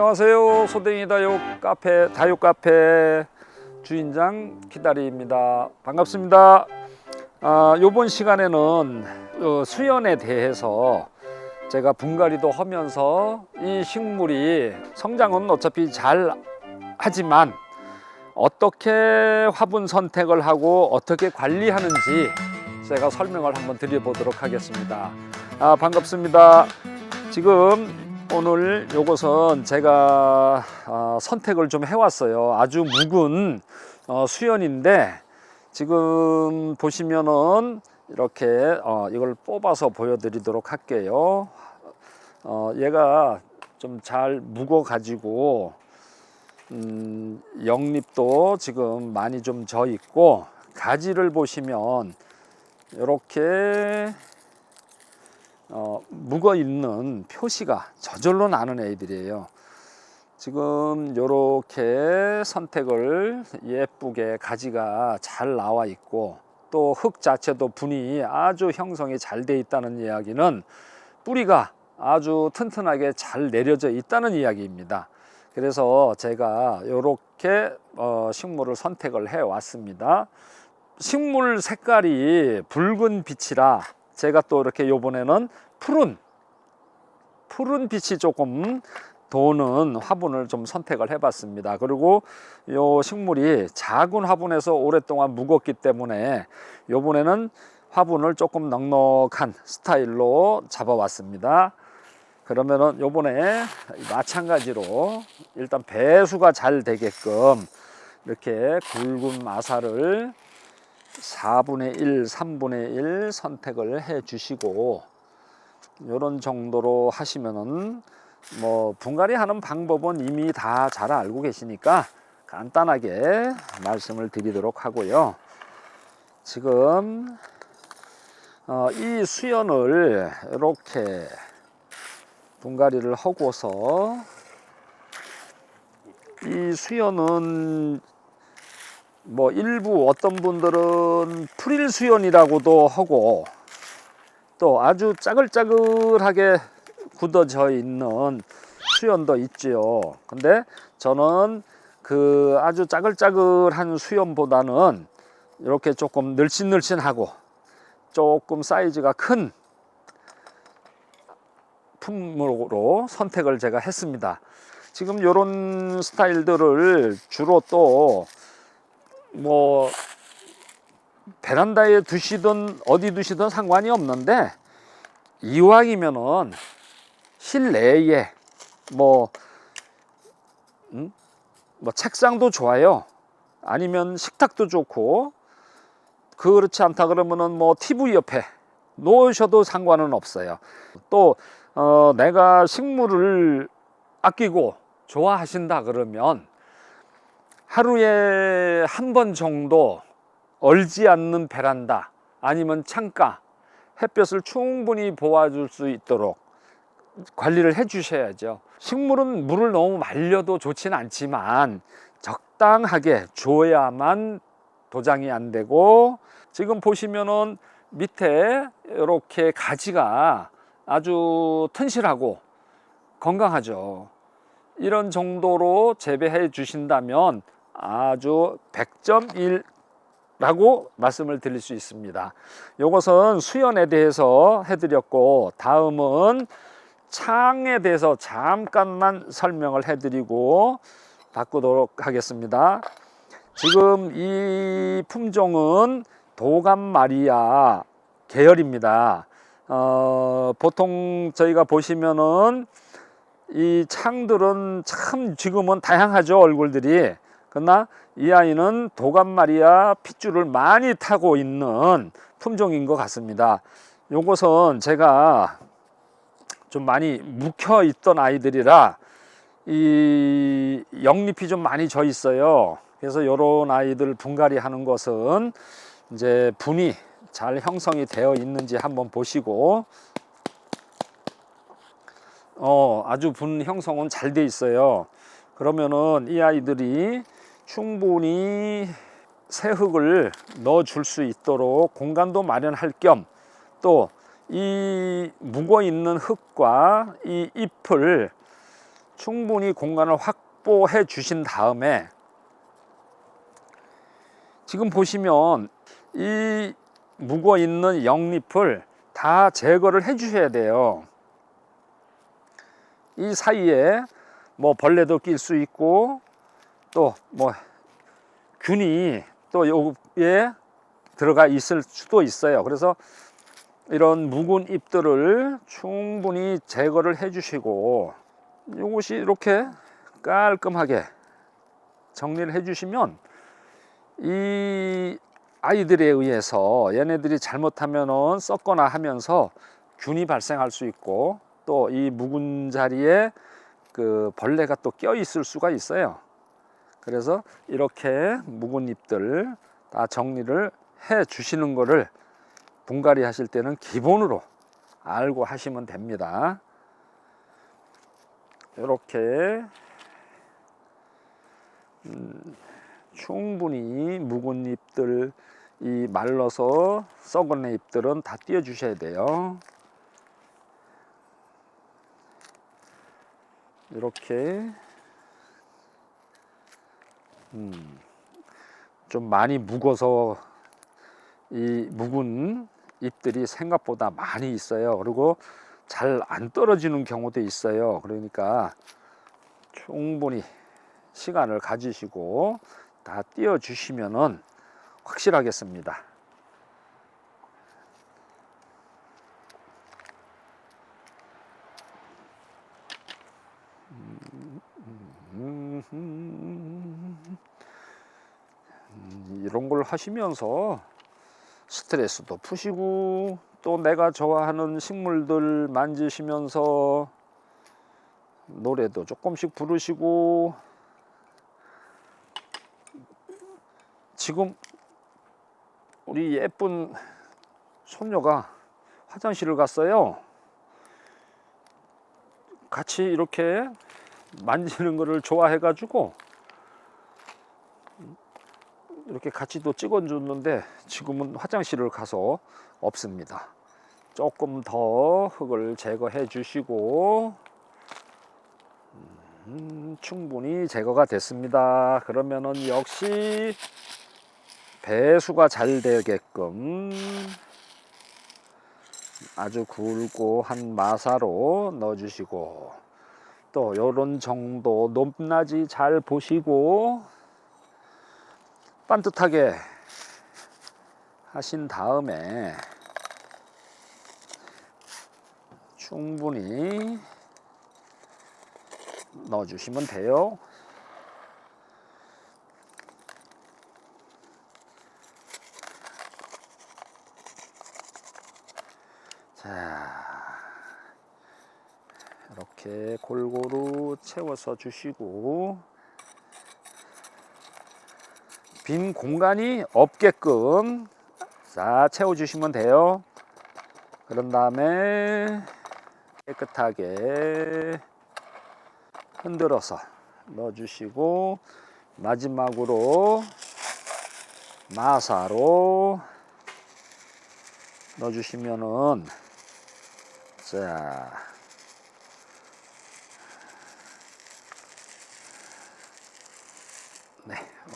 안녕하세요. 소댕이 다육 카페 다육 카페 주인장 기다리입니다. 반갑습니다. 아, 요번 시간에는 어, 수연에 대해서 제가 분갈이도 하면서 이 식물이 성장은 어차피 잘 하지만 어떻게 화분 선택을 하고 어떻게 관리하는지 제가 설명을 한번 드려보도록 하겠습니다. 아, 반갑습니다. 지금 오늘 요것은 제가 어, 선택을 좀 해왔어요. 아주 묵은 어, 수연인데 지금 보시면은 이렇게 어, 이걸 뽑아서 보여드리도록 할게요. 어, 얘가 좀 잘 묵어 가지고 음, 영립도 지금 많이 좀 져 있고 가지를 보시면 이렇게 어, 묵어 있는 표시가 저절로 나는 애들이에요. 지금 이렇게 선택을 예쁘게 가지가 잘 나와 있고 또 흙 자체도 분이 아주 형성이 잘 돼 있다는 이야기는 뿌리가 아주 튼튼하게 잘 내려져 있다는 이야기입니다. 그래서 제가 이렇게 어, 식물을 선택을 해 왔습니다. 식물 색깔이 붉은 빛이라 제가 또 이렇게 요번에는 푸른 푸른 빛이 조금 도는 화분을 좀 선택을 해봤습니다. 그리고 요 식물이 작은 화분에서 오랫동안 묵었기 때문에 요번에는 화분을 조금 넉넉한 스타일로 잡아왔습니다. 그러면은 요번에 마찬가지로 일단 배수가 잘 되게끔 이렇게 굵은 마사를 4분의 1, 3분의 1 선택을 해 주시고 이런 정도로 하시면은 뭐 분갈이 하는 방법은 이미 다 잘 알고 계시니까 간단하게 말씀을 드리도록 하고요. 지금 어, 이 수연을 이렇게 분갈이를 하고서 이 수연은 뭐 일부 어떤 분들은 프릴 수연이라고도 하고 또 아주 짜글짜글하게 굳어져 있는 수연도 있지요. 근데 저는 그 아주 짜글짜글한 수연보다는 이렇게 조금 늘씬늘씬하고 조금 사이즈가 큰 품목으로 선택을 제가 했습니다. 지금 이런 스타일들을 주로 또 뭐 베란다에 두시든 어디 두시든 상관이 없는데 이왕이면은 실내에 뭐, 음? 뭐 책상도 좋아요. 아니면 식탁도 좋고 그렇지 않다 그러면은 뭐 TV 옆에 놓으셔도 상관은 없어요. 또 어, 내가 식물을 아끼고 좋아하신다 그러면 하루에 한 번 정도 얼지 않는 베란다 아니면 창가 햇볕을 충분히 보아줄 수 있도록 관리를 해 주셔야죠. 식물은 물을 너무 말려도 좋지는 않지만 적당하게 줘야만 도장이 안 되고 지금 보시면은 밑에 이렇게 가지가 아주 튼실하고 건강하죠. 이런 정도로 재배해 주신다면 아주 100.1라고 말씀을 드릴 수 있습니다. 이것은 수연에 대해서 해드렸고 다음은 창에 대해서 잠깐만 설명을 해드리고 바꾸도록 하겠습니다. 지금 이 품종은 도감 마리아 계열입니다. 어, 보통 저희가 보시면은 이 창들은 참 지금은 다양하죠 얼굴들이 그러나 이 아이는 도감 마리아 핏줄을 많이 타고 있는 품종인 것 같습니다 요것은 제가 좀 많이 묵혀 있던 아이들이라 이 영잎이 좀 많이 져 있어요 그래서 요런 아이들 분갈이 하는 것은 이제 분이 잘 형성이 되어 있는지 한번 보시고 어, 아주 분 형성은 잘 돼 있어요. 그러면은 이 아이들이 충분히 새 흙을 넣어 줄 수 있도록 공간도 마련할 겸 또 이 묵어 있는 흙과 이 잎을 충분히 공간을 확보해 주신 다음에 지금 보시면 이 묵어 있는 영잎을 다 제거를 해 주셔야 돼요. 이 사이에 뭐 벌레도 낄 수 있고 또 뭐 균이 또 여기에 들어가 있을 수도 있어요. 그래서 이런 묵은 잎들을 충분히 제거를 해 주시고 이것이 이렇게 깔끔하게 정리를 해 주시면 이 아이들에 의해서 얘네들이 잘못하면은 썩거나 하면서 균이 발생할 수 있고 또 이 묵은 자리에 그 벌레가 또 껴 있을 수가 있어요. 그래서 이렇게 묵은 잎들 다 정리를 해 주시는 거를 분갈이 하실 때는 기본으로 알고 하시면 됩니다. 이렇게 음, 충분히 묵은 잎들 이 말라서 썩은 잎들은 다 띄워 주셔야 돼요. 이렇게 음, 좀 많이 묵어서 이 묵은 잎들이 생각보다 많이 있어요. 그리고 잘 안 떨어지는 경우도 있어요. 그러니까 충분히 시간을 가지시고 다 띄워 주시면은 확실하겠습니다. 음, 이런 걸 하시면서 스트레스도 푸시고 또 내가 좋아하는 식물들 만지시면서 노래도 조금씩 부르시고 지금 우리 예쁜 손녀가 화장실을 갔어요. 같이 이렇게 만지는 거를 좋아해 가지고 이렇게 같이 또 찍어 줬는데 지금은 화장실을 가서 없습니다. 조금 더 흙을 제거해 주시고 음, 충분히 제거가 됐습니다. 그러면은 역시 배수가 잘 되게끔 아주 굵고 한 마사로 넣어 주시고 또 요런 정도 높낮이 잘 보시고 반듯하게 하신 다음에 충분히 넣어 주시면 돼요. 자, 이렇게 골고루 채워서 주시고 빈 공간이 없게끔 자 채워주시면 돼요. 그런 다음에 깨끗하게 흔들어서 넣어주시고 마지막으로 마사로 넣어주시면은 자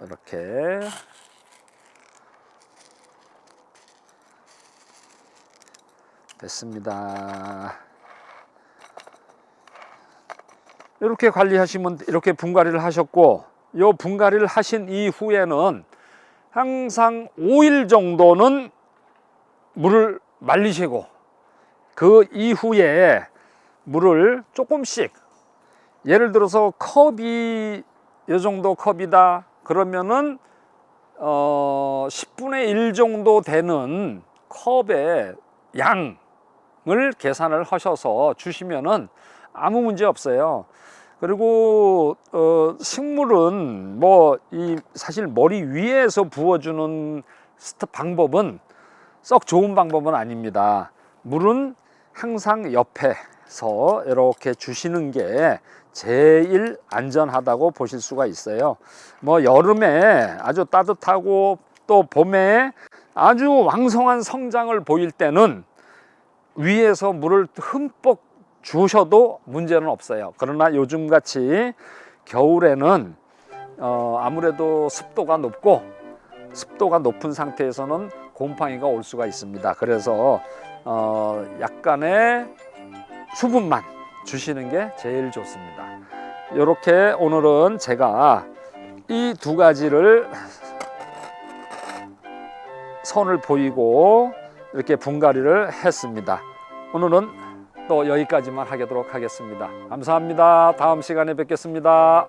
이렇게 됐습니다. 이렇게 관리하시면 이렇게 분갈이를 하셨고 요 분갈이를 하신 이후에는 항상 5일 정도는 물을 말리시고 그 이후에 물을 조금씩 예를 들어서 컵이 이 정도 컵이다 그러면은 어 10분의 1 정도 되는 컵의 양을 계산을 하셔서 주시면은 아무 문제 없어요. 그리고 어 식물은 뭐 이 사실 머리 위에서 부어주는 스타 방법은 썩 좋은 방법은 아닙니다. 물은 항상 옆에서 이렇게 주시는 게 제일 안전하다고 보실 수가 있어요. 뭐 여름에 아주 따뜻하고 또 봄에 아주 왕성한 성장을 보일 때는 위에서 물을 흠뻑 주셔도 문제는 없어요. 그러나 요즘 같이 겨울에는 어, 아무래도 습도가 높고 습도가 높은 상태에서는 곰팡이가 올 수가 있습니다. 그래서 어, 약간의 수분만 주시는 게 제일 좋습니다. 이렇게 오늘은 제가 이 두 가지를 선을 보이고 이렇게 분갈이를 했습니다. 오늘은 또 여기까지만 하도록 하겠습니다. 감사합니다. 다음 시간에 뵙겠습니다.